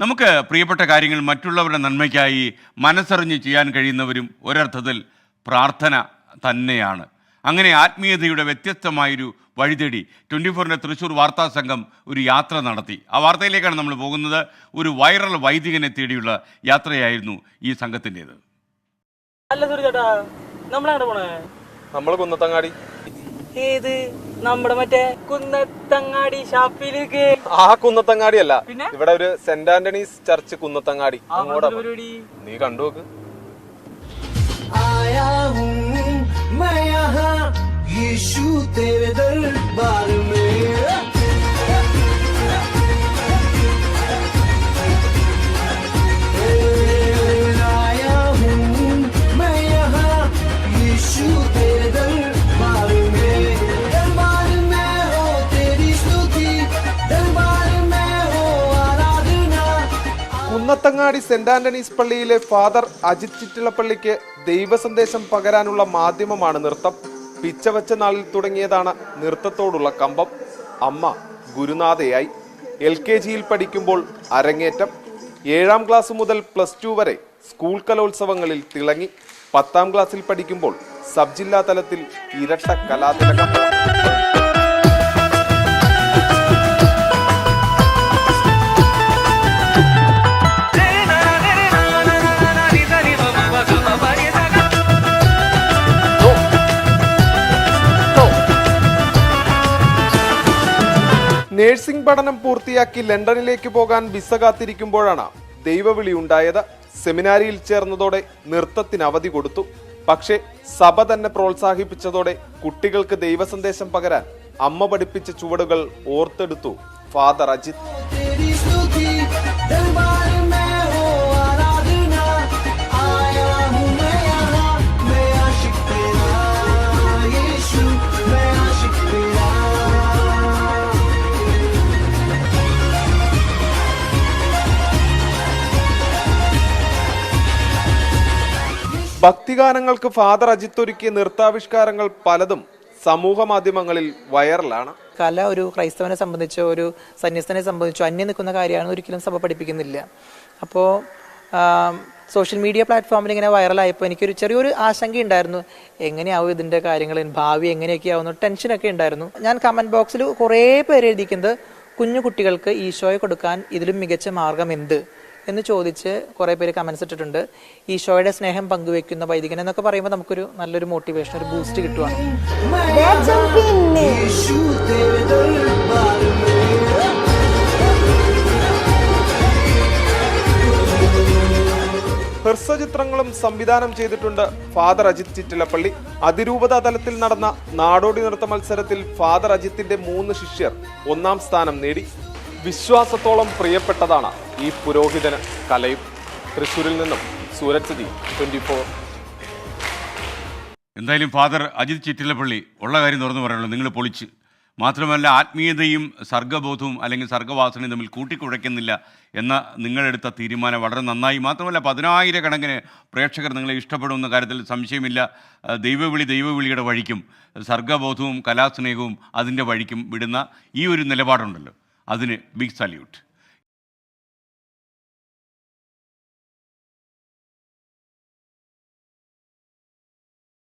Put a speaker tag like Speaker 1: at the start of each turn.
Speaker 1: നമുക്ക് പ്രിയപ്പെട്ട കാര്യങ്ങൾ മറ്റുള്ളവരുടെ നന്മയ്ക്കായി മനസ്സറിഞ്ഞ് ചെയ്യാൻ കഴിയുന്നവരും ഒരർത്ഥത്തിൽ പ്രാർത്ഥന തന്നെയാണ്. അങ്ങനെ ആത്മീയതയുടെ വ്യത്യസ്തമായൊരു വഴിതേടി ട്വന്റി ഫോറിന്റെ തൃശ്ശൂർ വാർത്താ സംഘം ഒരു യാത്ര നടത്തി. ആ വാർത്തയിലേക്കാണ് നമ്മൾ പോകുന്നത്. ഒരു വൈറൽ വൈദികനെ തേടിയുള്ള യാത്രയായിരുന്നു ഈ സംഘത്തിന്റേത്.
Speaker 2: അല്ല സുരി ചേട്ടാ നമ്മളെങ്ങനെ പോണേ?
Speaker 3: നമ്മൾ കുന്നത്തങ്ങാടി.
Speaker 2: ഏത്? നമ്മുടെ മറ്റേ കുന്നത്തങ്ങാടി ഷാപ്പിലേക്ക്.
Speaker 3: ആ കുന്നത്തങ്ങാടി അല്ല.
Speaker 2: പിന്നെ?
Speaker 3: ഇവിടെ ഒരു സെന്റ് ആന്റണീസ് ചർച്ച് കുന്നത്തങ്ങാടി. അങ്ങോട്ട് നീ കണ്ടു നോക്ക്.
Speaker 4: आया
Speaker 3: കുന്നത്തങ്ങാടി സെന്റ് ആന്റണീസ് പള്ളിയിലെ ഫാദർ അജിത് ചിറ്റിലപ്പള്ളിക്ക് ദൈവസന്ദേശം പകരാനുള്ള മാധ്യമമാണ് നൃത്തം. പിച്ചവച്ച നാളിൽ തുടങ്ങിയതാണ് നൃത്തത്തോടുള്ള കമ്പം. അമ്മ ഗുരുനാഥയായി. എൽ കെ ജിയിൽ പഠിക്കുമ്പോൾ അരങ്ങേറ്റം. ഏഴാം ക്ലാസ് മുതൽ പ്ലസ് ടു വരെ സ്കൂൾ കലോത്സവങ്ങളിൽ തിളങ്ങി. പത്താം ക്ലാസ്സിൽ പഠിക്കുമ്പോൾ സബ് ജില്ലാ തലത്തിൽ ഇരട്ട കലാതിലകം നേഴ്സിംഗ് പഠനം പൂർത്തിയാക്കി ലണ്ടനിലേക്ക് പോകാൻ വിസ കാത്തിരിക്കുമ്പോഴാണ് ദൈവവിളി ഉണ്ടായത്. സെമിനാരിയിൽ ചേർന്നതോടെ നൃത്തത്തിന് അവധി കൊടുത്തു. പക്ഷേ സഭ തന്നെ പ്രോത്സാഹിപ്പിച്ചതോടെ കുട്ടികൾക്ക് ദൈവസന്ദേശം പകരാൻ അമ്മ പഠിപ്പിച്ച ചുവടുകൾ ഓർത്തെടുത്തു ഫാദർ അജിത്. ഭക്തിഗാനങ്ങൾക്ക് ഫാദർ അജിത്ത് ഒരുക്കിയ നൃത്താവിഷ്കാരങ്ങൾ പലതും സമൂഹ മാധ്യമങ്ങളിൽ വൈറലാണ്.
Speaker 5: കല ഒരു ക്രൈസ്തവനെ സംബന്ധിച്ചോ ഒരു സന്യസ്തനെ സംബന്ധിച്ചോ അന്യം നിൽക്കുന്ന കാര്യമാണ് ഒരിക്കലും സഭ പഠിപ്പിക്കുന്നില്ല. അപ്പോൾ സോഷ്യൽ മീഡിയ പ്ലാറ്റ്ഫോമിൽ ഇങ്ങനെ വൈറലായപ്പോൾ എനിക്കൊരു ചെറിയൊരു ആശങ്ക ഉണ്ടായിരുന്നു എങ്ങനെയാവും ഇതിന്റെ കാര്യങ്ങൾ? ഭാവി എങ്ങനെയൊക്കെ ആവുന്നു ടെൻഷനൊക്കെ ഉണ്ടായിരുന്നു. ഞാൻ കമന്റ് ബോക്സിൽ കുറേ പേര് എഴുതിക്കുന്നത് കുഞ്ഞു കുട്ടികൾക്ക് ഈശോയെ കൊടുക്കാൻ ഇതിലും മികച്ച മാർഗം എന്ത്? എന്ന് ചോദിച്ച് കുറേ പേര് കമൻസ് ഇട്ടിട്ടുണ്ട്. ഈശോയുടെ സ്നേഹം പങ്കുവെക്കുന്ന വൈദികൻ എന്നൊക്കെ പറയുമ്പോൾ നമുക്കൊരു നല്ലൊരു മോട്ടിവേഷൻ ഒരു ബൂസ്റ്റ് കിട്ടുവാണ്.
Speaker 3: ഹ്രസ്വചിത്രങ്ങളും സംവിധാനം ചെയ്തിട്ടുണ്ട് ഫാദർ അജിത് ചിറ്റിലപ്പള്ളി. അതിരൂപത തലത്തിൽ നടന്ന നാടോടി നൃത്ത മത്സരത്തിൽ ഫാദർ അജിത്തിന്റെ മൂന്ന് ശിഷ്യർ ഒന്നാം സ്ഥാനം നേടി. വിശ്വാസത്തോളം പ്രിയപ്പെട്ടതാണ് ഈ പുരോഹിതന് കലയും തൃശ്ശൂരിൽ നിന്നും സൂരജ് സജി ട്വന്റി ഫോർ.
Speaker 1: എന്തായാലും ഫാദർ അജിത് ചിറ്റിലപ്പള്ളി ഉള്ള കാര്യം തുറന്നു പറയാനുള്ളൂ. നിങ്ങൾ പൊളിച്ച്. മാത്രമല്ല ആത്മീയതയും സർഗബോധവും അല്ലെങ്കിൽ സർഗവാസനയും തമ്മിൽ കൂട്ടിക്കുഴയ്ക്കുന്നില്ല എന്ന നിങ്ങളെടുത്ത തീരുമാനം വളരെ നന്നായി. മാത്രമല്ല പതിനായിരക്കണക്കിന് പ്രേക്ഷകർ നിങ്ങളെ ഇഷ്ടപ്പെടുമെന്ന കാര്യത്തിൽ സംശയമില്ല. ദൈവവിളി ദൈവവിളിയുടെ വഴിക്കും സർഗബോധവും കലാസ്നേഹവും അതിന്റെ വഴിക്കും വിടുന്ന ഈ ഒരു നിലപാടുണ്ടല്ലോ. അതിന് ബിഗ് സല്യൂട്ട്.